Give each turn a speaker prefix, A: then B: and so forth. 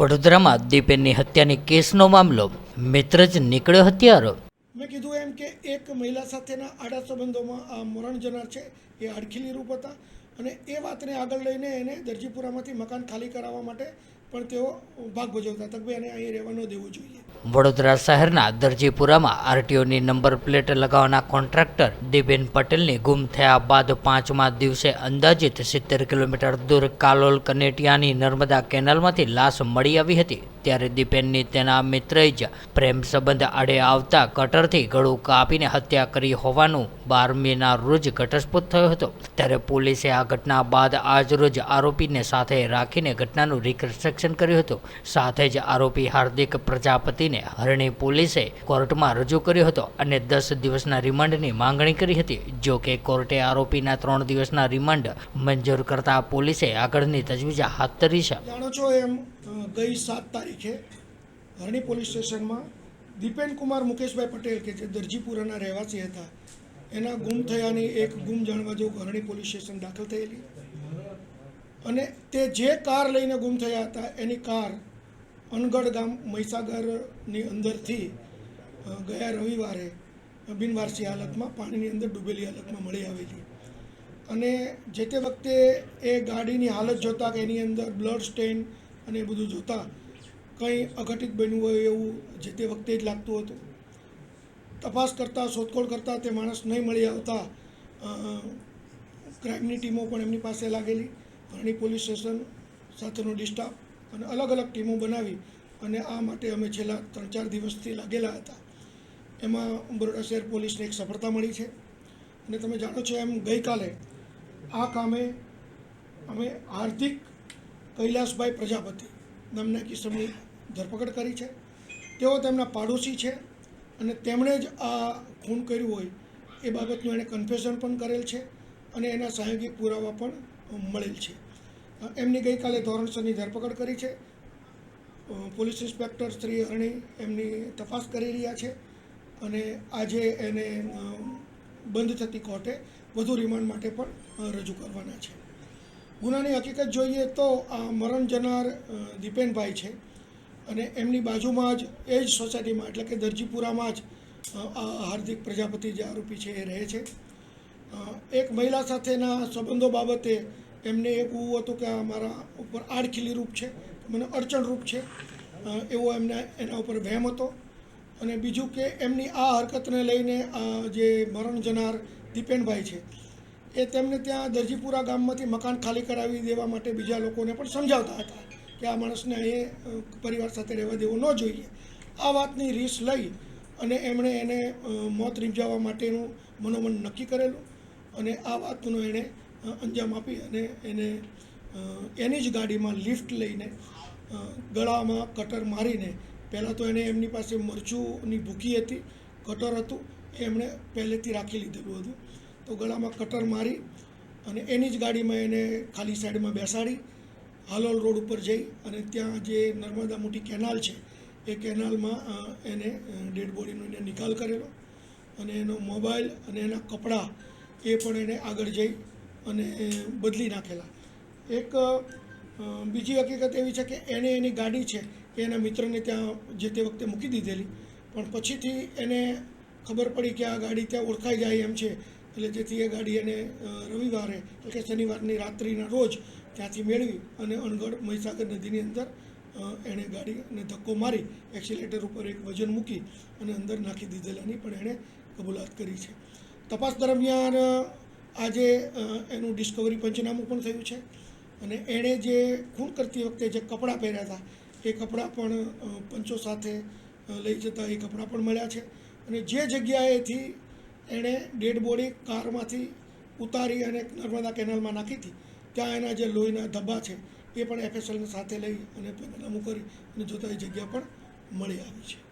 A: વડોદરામાં દીપેનની હત્યાની કેસનો મામલો. મિત્ર જ નીકળ્યો હત્યારો.
B: મેં કીધું એમ કે એક મહિલા સાથેના આડા સંબંધોમાં આ મરણ જનાર છે, એ હડખીલી રૂપ હતા અને એ વાતને આગળ લઈને એને દરજીપુરામાંથી મકાન ખાલી કરાવવા માટે પણ તેઓ ભાગ ભજવતા હતા કે ભાઈ, એને અહીં રહેવા ન દેવું જોઈએ.
A: વડોદરા શહેરના દરજીપુરામાં આરટીઓની નંબર પ્લેટ લગાવવાના કોન્ટ્રાક્ટર દિબેન પટેલની ગુમ થયા બાદ પાંચમા દિવસે અંદાજિત સિત્તેર કિલોમીટર દૂર કાલોલ કનેટિયાની નર્મદા કેનાલમાંથી લાશ મળી આવી હતી. ત્યારે દીપેનની તેના મિત્રએ જ પ્રેમ સંબંધ આડે આવતા કટરથી ગળું કાપીને હત્યા કરી હોવાનું બારમીના રોજ ઘટસ્ફોટ થયો હતો. ત્યારે પોલીસે આ ઘટના બાદ આજ રોજ આરોપીને સાથે રાખીને ઘટનાનું રિકન્સ્ટ્રક્શન કર્યું હતું. સાથે જ આરોપી હાર્દિક પ્રજાપતિને હરણી પોલીસે કોર્ટમાં રજૂ કર્યો હતો અને દસ દિવસના રિમાન્ડની માંગણી કરી હતી. જો કે કોર્ટે આરોપીના ત્રણ દિવસના રિમાન્ડ મંજૂર કરતા પોલીસે આગળની તજવીજ હાથ ધરી છે.
B: ગઈ સાત તારીખે હરણી પોલીસ સ્ટેશનમાં દીપેન કુમાર મુકેશભાઈ પટેલ, કે જે દરજીપુરાના રહેવાસી હતા, એના ગુમ થયાની એક ગુમ જાણવા જેવું હરણી પોલીસ સ્ટેશન દાખલ થયેલી. અને તે જે કાર લઈને ગુમ થયા હતા, એની કાર અનગઢ ગામ મહીસાગરની અંદરથી ગયા રવિવારે બિનવારસી હાલતમાં પાણીની અંદર ડૂબેલી હાલતમાં મળી આવેલી અને જે તે વખતે એ ગાડીની હાલત જોતાં કે એની અંદર બ્લડ સ્ટેન અને એ બધું જોતાં કંઈ અઘટિત બન્યું હોય એવું જે તે વખતે જ લાગતું હતું. તપાસ કરતાં, શોધખોળ કરતાં તે માણસ નહીં મળી આવતા ક્રાઇમની ટીમો પણ એમની પાસે લાગેલી. ઘણી પોલીસ સ્ટેશન સાથેનો ડિસ્ટાફ અને અલગ અલગ ટીમો બનાવી અને આ માટે અમે છેલ્લા ત્રણ ચાર દિવસથી લાગેલા હતા. એમાં બરોડા શહેર પોલીસને એક સફળતા મળી છે. અને તમે જાણો છો એમ ગઈકાલે આ કામે અમે હાર્દિક કૈલાસભાઈ પ્રજાપતિ નામના કિસમની ધરપકડ કરી છે. તેઓ તેમના પાડોશી છે અને તેમણે જ આ ખૂન કર્યું હોય એ બાબતનું એણે કન્ફેશન પણ કરેલ છે અને એના સહાયગી પુરાવા પણ મળેલ છે. એમની ગઈકાલે ધોરણસરની ધરપકડ કરી છે. પોલીસ ઇન્સ્પેક્ટર શ્રી અરણી એમની તપાસ કરી રહ્યા છે અને આજે એને બંધ થતી કોર્ટે વધુ રિમાન્ડ માટે પણ રજૂ કરવાના છે. ગુનાની હકીકત જોઈએ તો આ મરણ જનાર દીપેનભાઈ છે. અને એમની બાજુમાં જ, એ જ સોસાયટીમાં, એટલે કે દરજીપુરામાં જ આ હાર્દિક પ્રજાપતિ જે આરોપી છે એ રહે છે. એક મહિલા સાથેના સંબંધો બાબતે એમને એવું હતું કે આ મારા ઉપર આડખીલી રૂપ છે, મને અડચણરૂપ છે. એવો એમને, એના ઉપર વહેમ હતો. અને બીજું કે એમની આ હરકતને લઈને જે મરણ જનાર દીપેનભાઈ છે એ તેમને ત્યાં દરજીપુરા ગામમાંથી મકાન ખાલી કરાવી દેવા માટે બીજા લોકોને પણ સમજાવતા હતા કે આ માણસને એ પરિવાર સાથે રહેવા દેવો ન જોઈએ. આ વાતની રીસ લઈ અને એમણે એને મોત રીંજાવવા માટેનું મનોમન નક્કી કરેલું અને આ વાતનો એણે અંજામ આપી અને એને એની જ ગાડીમાં લિફ્ટ લઈને ગળામાં કટર મારીને, પહેલાં તો એણે એમની પાસે મરચુંની ભૂકી હતી, કટર હતું, એમણે પહેલેથી રાખી લીધેલું હતું. તો ગળામાં કટર મારી અને એની જ ગાડીમાં એને ખાલી સાઈડમાં બેસાડી હાલોલ રોડ ઉપર જઈ અને ત્યાં જે નર્મદા મોટી કેનાલ છે, એ કેનાલમાં એને ડેડ બોડીનો એને નિકાલ કરેલો અને એનો મોબાઈલ અને એના કપડાં એ પણ એને આગળ જઈ અને બદલી નાખેલા. એક બીજી હકીકત એવી છે કે એણે એની ગાડી છે, એ એના મિત્રને ત્યાં જે તે વખતે મૂકી દીધેલી. પણ પછીથી એને ખબર પડી કે આ ગાડી ત્યાં ઓળખાઈ જાય એમ છે એટલે જેથી એ ગાડી એને રવિવારે એટલે કે શનિવારની રાત્રિના રોજ ત્યાંથી મેળવી અને અણગઢ મહીસાગર નદીની અંદર એણે ગાડીને ધક્કો મારી, એક્સિલેટર ઉપર એક વજન મૂકી અને અંદર નાખી દીધેલાની પણ એણે કબૂલાત કરી છે. તપાસ દરમિયાન આજે એનું ડિસ્કવરી પંચનામું પણ થયું છે અને એણે જે ખૂન કરતી વખતે જે કપડાં પહેર્યા હતા, એ કપડાં પણ પંચો સાથે લઈ જતા એ કપડાં પણ મળ્યા છે. અને જે જગ્યાએથી એણે ડેડ બોડી કારમાંથી ઉતારી અને નર્મદા કેનાલમાં નાખી હતી. ત્યાં એના જે લોહીના ધબ્બા છે, એ પણ એફએસએલને સાથે લઈ અને પંચનામું કરી અને જોતા એ જગ્યા પણ મળી આવી છે.